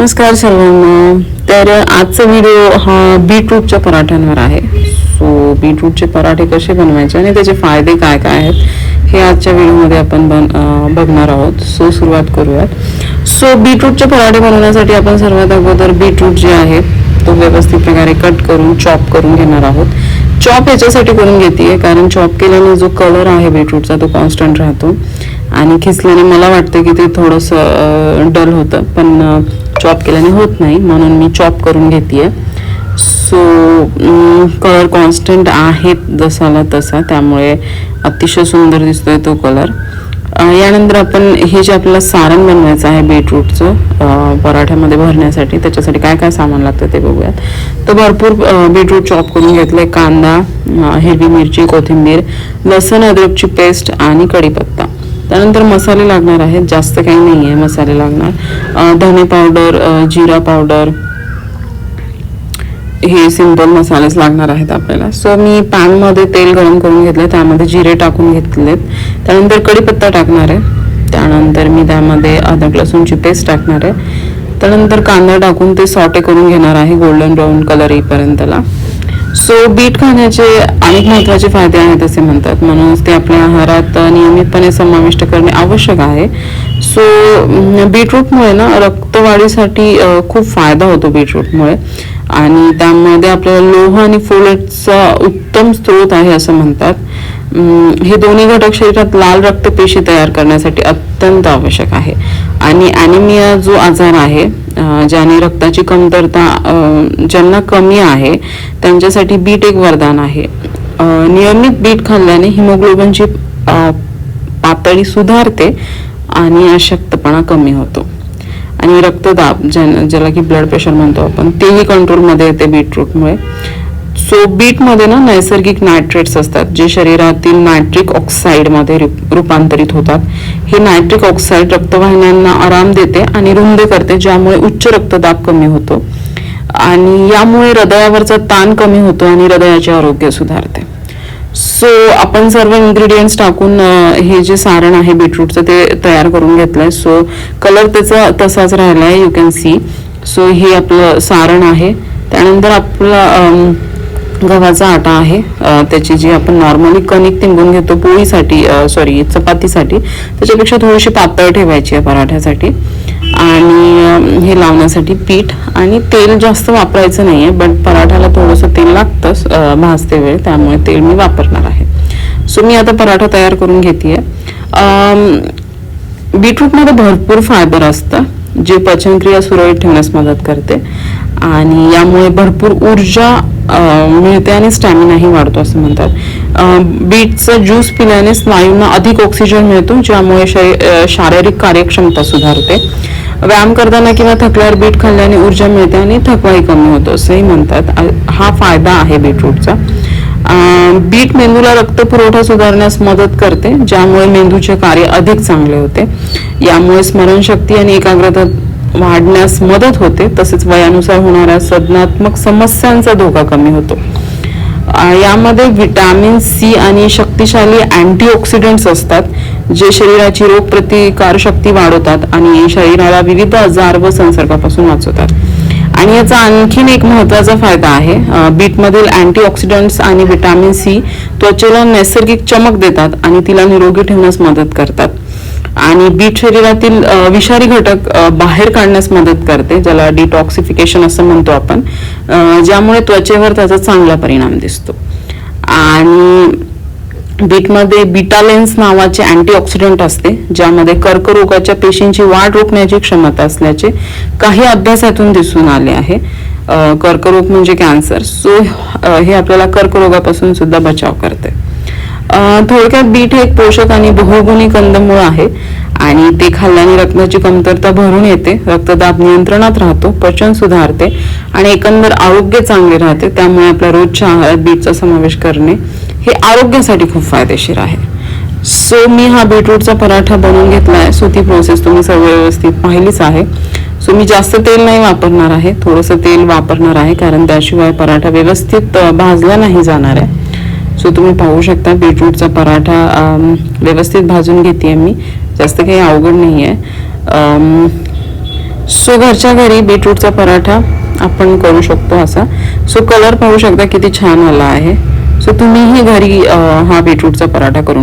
नमस्कार सर्वांना. तर आजचा व्हिडिओ हा बीटरूटच्या पराठ्यांवर आहे. सो बीटरूटचे पराठे कसे बनवायचे आणि त्याचे फायदे काय काय आहेत हे आजच्या व्हिडिओमध्ये आपण बन बघणार आहोत. सो सुरुवात करूयात. सो बीटरूटचे पराठे बनवण्यासाठी आपण सर्वात अगोदर बीटरूट जे आहे तो व्यवस्थित प्रकारे कट करून चॉप करून घेणार आहोत. चॉप याच्यासाठी करून घेते कारण चॉप केल्याने जो कलर आहे बीटरूटचा तो कॉन्स्टंट राहतो. आणि खिसल्याने मला वाटतं की ते थोडंसं डल होतं. पण चॉप केल्याने होत नाही म्हणून मी चॉप करून घेते सो कलर कॉन्स्टंट आहेत जसाला तसा त्यामुळे अतिशय सुंदर दिसतोय तो कलर यानंतर आपण हे जे आपल्याला सारण बनवायचं आहे बीटरूटचं पराठ्यामध्ये भरण्यासाठी त्याच्यासाठी काय काय सामान लागतं ते बघूयात. तर भरपूर बीटरूट चॉप करून घेतले कांदा हिरवी मिरची कोथिंबीर लसण अद्रकची पेस्ट आणि कढीपत्ता. त्यानंतर मसाले लागणार आहेत. जास्त काही नाही आहे मसाले लागणार. धने पावडर जिरा पावडर हे सिंपल मसालेच लागणार आहेत आपल्याला. सो मी पॅनमध्ये तेल गरम करून घेतलं त्यामध्ये जिरे टाकून घेतलेत. त्यानंतर कढीपत्ता टाकणार आहे. त्यानंतर मी त्यामध्ये अदरक लसूणची पेस्ट टाकणार आहे. त्यानंतर कांदा टाकून ते सॉटे करून घेणार आहे. गोल्डन ब्राऊन कलर येईपर्यंतला. सो बीट खाण्याचे अनेक महत्त्वाचे फायदे आहेत असे म्हणतात. म्हणूनच ते आपल्या आहारात नियमितपणे समाविष्ट करणे आवश्यक आहे. सो बीटरूटमुळे ना रक्तवाढीसाठी खूप फायदा होतो बीटरूटमुळे. आणि त्यामध्ये आपल्याला लोह आणि फोलेटचा उत्तम स्रोत आहे असं म्हणतात. हे दोन्ही घटक शरीरात लाल रक्तपेशी तयार करण्यासाठी अत्यंत आवश्यक आहे. आणि ॲनिमिया जो आजार आहे ज्याने रक्ताची कमतरता ज्यांना कमी आहे त्यांच्यासाठी बीट एक वरदान आहे. नियमित बीट खाल्ल्याने हिमोग्लोबिनची पातळी सुधारते आणि अशक्तपणा कमी होतो. आणि रक्तदाब ज्या- ज्याला की ब्लड प्रेशर म्हणतो आपण तेही कंट्रोलमध्ये येते बीटरूटमुळे सो बीटमध्ये ना नैसर्गिक नायट्रेट्स असतात जे शरीरातील नायट्रिक ऑक्साईडमध्ये रूप- रूपांतरित होतात. हे नायट्रिक ऑक्साईड रक्तवाहिन्यांना आराम देते आणि रुंद करते ज्यामुळे उच्च रक्तदाब कमी होतो. आणि यामुळे हृदयावरचा ताण कमी होतो आणि हृदयाचे आरोग्य सुधारते. सो आपण सर्व इन्ग्रेडियंट्स टाकून हे जे सारण आहे बीटरूटचं ते तयार करून घेतलंय. सो कलर त्याचा तसाच राहिलाय यू कॅन सी सो हे आपलं सारण आहे. त्यानंतर आपलं गव्हाचा आटा आहे. त्याची जी आपण नॉर्मली कणिक तिंबून घेतो पोळीसाठी सॉरी चपातीसाठी त्याच्यापेक्षा थोडीशी पातळ ठेवायची आहे पराठ्यासाठी. आणि हे लावण्यासाठी पीठ आणि तेल जास्त वापरायचं नाही आहे बट पराठ्याला थोडंसं तेल लागतंच भाजते वेळ त्यामुळे तेल मी वापरणार आहे. सो मी आता पराठा तयार करून घेते बीटरूटमध्ये भरपूर फायबर असतं जे पचनक्रिया सुरळीत ठेवण्यास मदत करते. आणि यामुळे भरपूर ऊर्जा मिळते आणि स्टॅमिनाही वाढतो असं म्हणतात. बीटचं ज्यूस पिल्याने स्नायूंना अधिक ऑक्सिजन मिळतो ज्यामुळे शरी- शारीरिक कार्यक्षमता सुधारते. व्यायाम करताना किंवा थकल्यावर बीट खाल्ल्याने ऊर्जा मिळते आणि थकवाही कमी होतो असंही म्हणतात. हा फायदा आहे बीटरूटचा बीट मेंदूला रक्त पुरवठा सुधारण्यास मदत करते ज्यामुळे मेंदूचे कार्य अधिक चांगले होते. यामुळे स्मरणशक्ती आणि एकाग्रता वाढण्यास मदत होते तसेच वयानुसार होणाऱ्या सदनात्मक समस्यांचा धोका कमी होतो. यामध्ये व्हिटॅमिन सी आणि शक्तिशाली अँटीऑक्सिडंट्स असतात जे शरीराची रोगप्रतिकार शक्ती वाढवतात आणि शरीराला विविध आजार व संसर्गापासून वाचवतात. आणि याचा आणखीन एक महत्त्वाचा फायदा आहे बीटमधील अँटीऑक्सिडंट्स आणि व्हिटॅमिन सी त्वचेला नैसर्गिक चमक देतात आणि तिला निरोगी ठेवण्यास मदत करतात. आणि बीट शरीरातील विषारी घटक बाहेर काढण्यास मदत करते ज्याला डिटॉक्सिफिकेशन असं म्हणतो आपण ज्यामुळे त्वचेवर त्याचा चांगला परिणाम दिसतो. आणि बीटमध्ये बिटालेन्स नावाचे अँटीऑक्सिडंट असते ज्यामध्ये कर्करोगाच्या पेशींची वाढ रोखण्याची क्षमता असल्याचे काही अभ्यासातून दिसून आले आहे. कर्करोग म्हणजे कॅन्सर. सो हे आपल्याला कर्करोगापासून सुद्धा बचाव करते. थोडक्यात बीट हे एक पोषक आणि बहुगुणी कंदमूळ आहे आणि ते खाल्ल्याने रक्ताची कमतरता भरून येते रक्तदाब नियंत्रणात राहतो पचन सुधारते आणि एकंदर आरोग्य चांगले राहते. त्यामुळे आपल्या रोजच्या आहारात बीटचा समावेश करणे हे आरोग्यासाठी खूप फायदेशीर आहे. सो मी हा बीटरूटचा पराठा बनवून घेतला आहे सो ती प्रोसेस तुम्ही सर्व व्यवस्थित पाहिलीच आहे. सो मी जास्त तेल नाही वापरणार आहे. थोडंसं तेल वापरणार आहे कारण त्याशिवाय पराठा व्यवस्थित भाजला नाही जाणार आहे. सो तुम्ही पाहू शकता बीटरूटचा पराठा व्यवस्थित भाजून घेते मी. जास्त काही अवघड नाही आहे सो घरच्या घरी बीटरूटचा पराठा आपण करू शकतो असा. सो कलर पाहू शकता किती छान आला आहे. सो तुम्हीही घरी हा बीटरूटचा पराठा करून